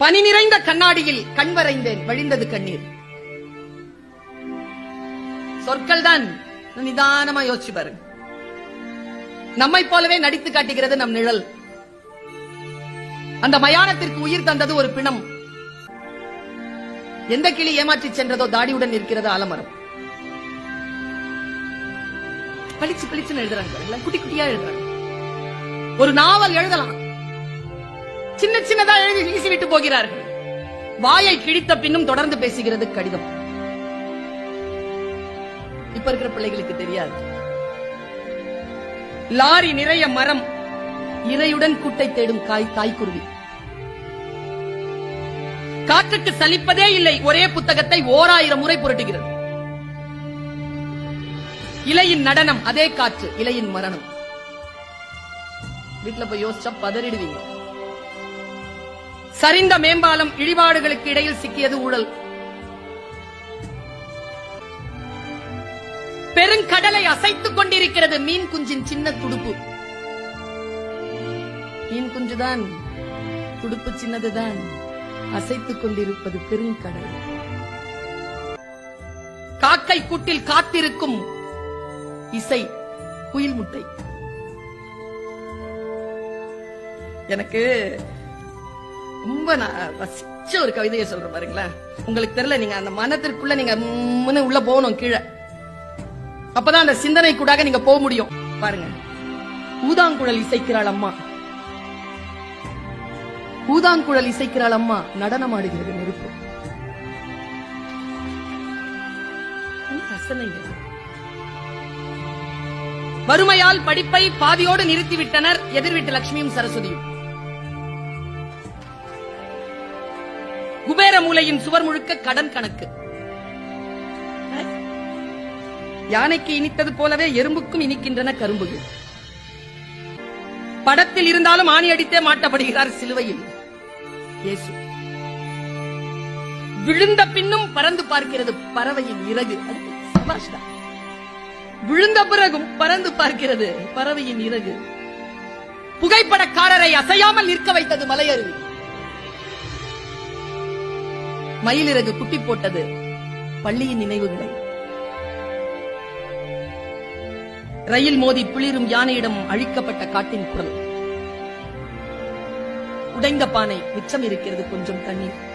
பனி நிறைந்த கண்ணாடியில் கண் வரைந்தேன் வழிந்தது கண்ணீர். சொற்கள் தான் நிதானமா யோசிச்சு பாருங்க. நம்மை போலவே நடித்து காட்டுகிறது நம் நிழல். அந்த மயானத்திற்கு உயிர் தந்தது ஒரு பிணம். எந்த கிளி ஏமாற்றி சென்றதோ தாடியுடன் இருக்கிறது ஆலமரம் பளிச்சு பளிச்சுன்னு எழுதுறாங்க எல்லாம் குட்டி குட்டியா எழுதுறாங்க. ஒரு நாவல் எழுதலாம். சின்ன சின்னதா எழுதி வீசிவிட்டு போகிறார்கள். வாயை கிழித்த பின்னும் தொடர்ந்து பேசுகிறது கடிதம். இப்ப இருக்கிற பிள்ளைகளுக்கு தெரியாது. லாரி நிறைய மரம் இறையுடன் கூட்டை தேடும் காய் தாய்க்குருவி. காற்றுக்கு சலிப்பதே இல்லை ஒரே புத்தகத்தை ஓராயிரம் முறை புரட்டுகிறது. இலையின் நடனம் அதே காற்று இலையின் மரணம். வீட்டுல போய் யோசிச்சா பதறிடுவீங்க. சரிந்த மேம்பாலம் இடிபாடுகளுக்கு இடையில் சிக்கியது ஊழல். பெருங்கடலை அசைத்துக் கொண்டிருக்கிறது மீன் குஞ்சின் சின்ன துடுப்பு. மீன் குஞ்சுதான் துடுப்பு சின்னதுதான். அசைத்துக் கொண்டிருப்பது பெருங்கடல். காக்கை கூட்டில் காத்திருக்கும் இசை குயில் முட்டை. எனக்கு ரொம்ப நான் ரசிச்ச ஒரு கவிதையை சொல்றேன் பாருங்களேன். உங்களுக்கு தெரியல நீங்க அந்த மனத்திற்குள்ள நீங்க முன்ன உள்ள போகணும் கீழே. அப்பதான் அந்த சிந்தனை கூடாக நீங்க போக முடியும். பாருங்க. ஊதாங்குழல் இசைக்கிறாள் அம்மா. ஊதாங்குழல் இசைக்கிறாள் அம்மா. நடனம் ஆடுகிறது நெருப்பு. வறுமையால் படிப்பை பாதியோடு நிறுத்திவிட்டனர் எதிர்வீட்டு லட்சுமியும் சரஸ்வதியும். குபேர மூலையின் சுவர் முழுக்க கடன் கணக்கு. யானைக்கு இனித்தது போலவே எறும்புக்கும் இனிக்கின்றன கரும்புகள். படத்தில் இருந்தாலும் ஆணி அடித்தே மாட்டப்படுகிறார் சிலுவையில். இயேசு. விழுந்த பின்னும் பறந்து பார்க்கிறது பறவையின் இறகு. விழுந்த பிறகும் பறந்து பார்க்கிறது பறவையின் இறகு. புகைப்படக்காரரை அசையாமல் நிற்க வைத்தது மலையருவி. மயிலிறகு குட்டி போட்டது பள்ளியின் நினைவுகளை. ரயில் மோதி பிளிரும் யானையிடம் அழிக்கப்பட்ட காட்டின் குரல். உடைந்த பானை மிச்சம் இருக்கிறது கொஞ்சம் தண்ணீர்.